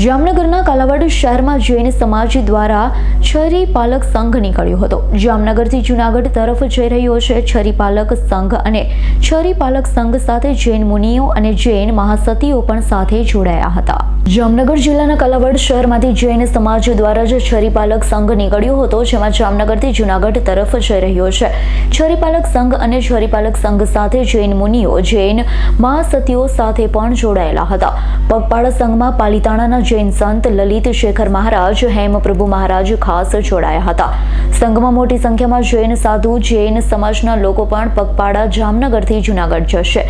જામનગરના કાલાવાડ શહેરમાં જૈન સમાજ દ્વારા છરી પાલક સંઘ નીકળ્યો હતો. જામનગરથી જૂનાગઢ તરફ જઈ રહ્યો છે છરી પાલક સંઘ અને છરી પાલક સંઘ સાથે જૈન મુનિઓ અને જૈન મહાસતીઓ પણ સાથે જોડાયા હતા. જામનગર જિલ્લાના કાલાવાડ શહેરમાંથી જૈન સમાજ દ્વારા જે છરી પાલક સંઘ નીકળ્યો હતો, જેમાં જામનગરથી જૂનાગઢ તરફ જઈ રહ્યો છે. છરી પાલક સંઘ અને છરી પાલક સંઘ સાથે જૈન મુનિઓ, જૈન મહાસતીઓ સાથે પણ જોડાયેલા હતા. પગપાળા સંઘમાં પાલિતાણાના જૈન સંત લલિત શેખર મહારાજ હેમપ્રભુ મહારાજ ખાસ જોડાયા હતા. સંઘમાં મોટી સંખ્યામાં જૈન સાધુ, જૈન સમાજના લોકો પણ પગપાળા જામનગરથી જૂનાગઢ જશે.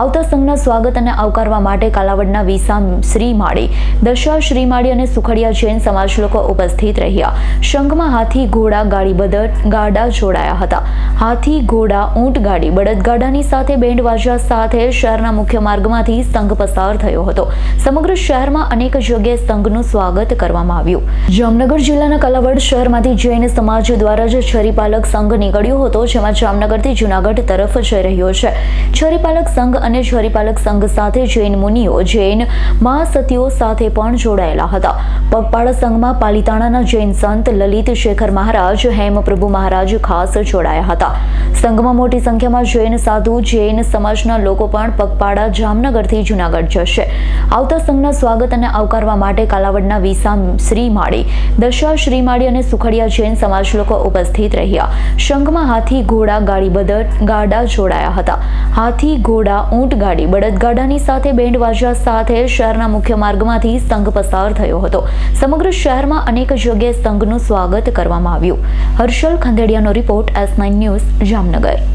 આવતા સંઘના સ્વાગત અને આવકારવા માટે કાલાવડના વિસા શ્રી માળી, દશા શ્રી માળી અને સુખડિયા જૈન સમાજ લોકો ઉપસ્થિત રહ્યા. સંઘમાં હાથી, ઘોડા, ગાડી બદલ ગાડા જોડાયા હતા. હાથી, ઘોડા, ઊંટ, ગાડી, બળદગાડાની સાથે બેન્ડ વાજા સાથે શહેરના મુખ્ય માર્ગમાંથી સંઘ પસાર થયો હતો. સમગ્ર શહેરમાં અનેક જગ્યાએ સંઘનું સ્વાગત કરવામાં આવ્યું. જામનગર જિલ્લાના કાલાવડ શહેરમાંથી જૈન સમાજ દ્વારા જ છરીપાલક સંઘ નીકળ્યો હતો, જેમાં જામનગરથી જૂનાગઢ તરફ જઈ રહ્યો છે. છરીપાલક સંઘ અને છરીપાલક સંઘ સાથે જૈન મુનિઓ, જૈન મહાસતીઓ સાથે પણ જોડાયેલા હતા. પગપાળા સંઘમાં પાલિતાણાના જૈન સંત લલિત શેખર મહારાજ, હેમપ્રભુ મહારાજ ખાસ જોડાયા હતા. સંઘમાં મોટી સંખ્યામાં જૈન સાધુ, જૈન સમાજના લોકો પણ પગપાળા જામનગરથી જૂનાગઢ જશે. આવતા સંઘના સ્વાગત અને આવકારવા માટે કાલાવડના વિસા શ્રી માળી દશા શ્રી માળી અને સુખડિયા જૈન સમાજ લોકો ઉપસ્થિત રહ્યા. સંઘમાં હાથી, ઘોડા, ગાડી બદર ગાડા જોડાયા હતા. હાથી, ઘોડા, ઊંટ, ગાડી બળદગાડાની સાથે બેન્ડ વાજા સાથે શહેરના મુખ્ય માર્ગમાંથી સંઘ પસાર થયો હતો. સમગ્ર શહેરમાં અનેક જગ્યાએ સંઘનું સ્વાગત કરવામાં આવ્યું. Harshal ખંદેડિયાનો report S nine news Jamnagar